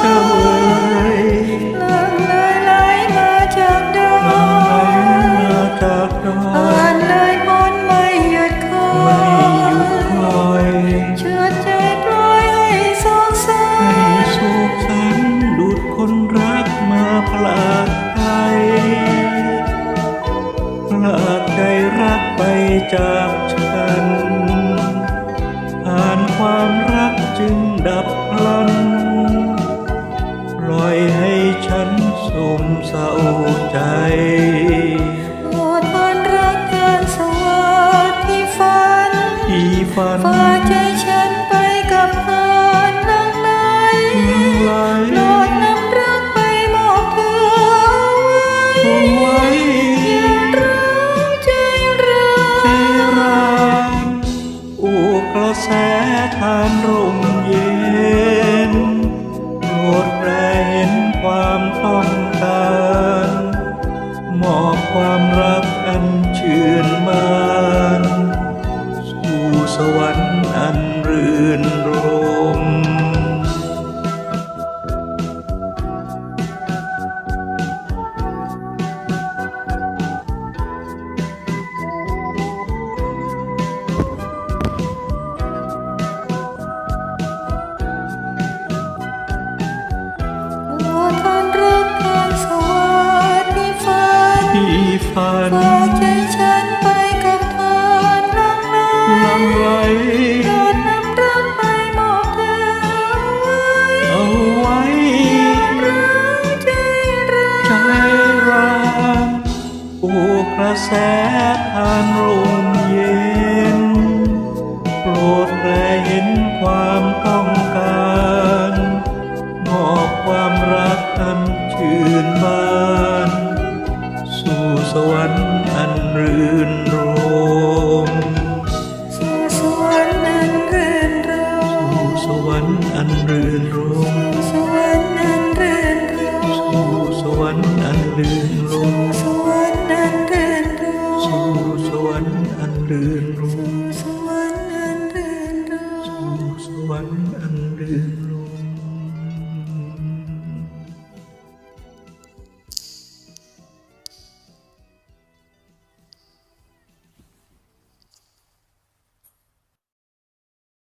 เจ้าเลยไดไหลมาจากดผ่านเลยมนไม่หยุดคอไม่หยุดคอยเชื่ใจลอยให้สงสาให้โศกสันดูดคนรักมาลาใจลาใจรักไปจากฉัน ผ่านความรักจึงดับพลัน เศร้าใจโปรดทนรักการสวัสดิฝันที่ฝันฝากใจฉัน มอบความรักอันชื่นบาน สู่สวรรค์อันรื่น ฝันฝากใจฉันไปกับเธอนังไหนหลังไหลโปรดนำรักไปมอบเธอเอาไว้เอาไว้รักใจรักใจรักโอ้กระแสทาน สู่สวรรค์อันรื่นรมสู่สวรรค์อันรื่นรมสู่สวรรค์อันรื่นรมสวรรค์อันรื่นรมสู่สวรรค์อันรื่นรมสวรรค์อันรื่นรมสู่สวรรค์อันรื่นรมสวรรค์อันรื่นรมสู่สวรรค์อันรื่นร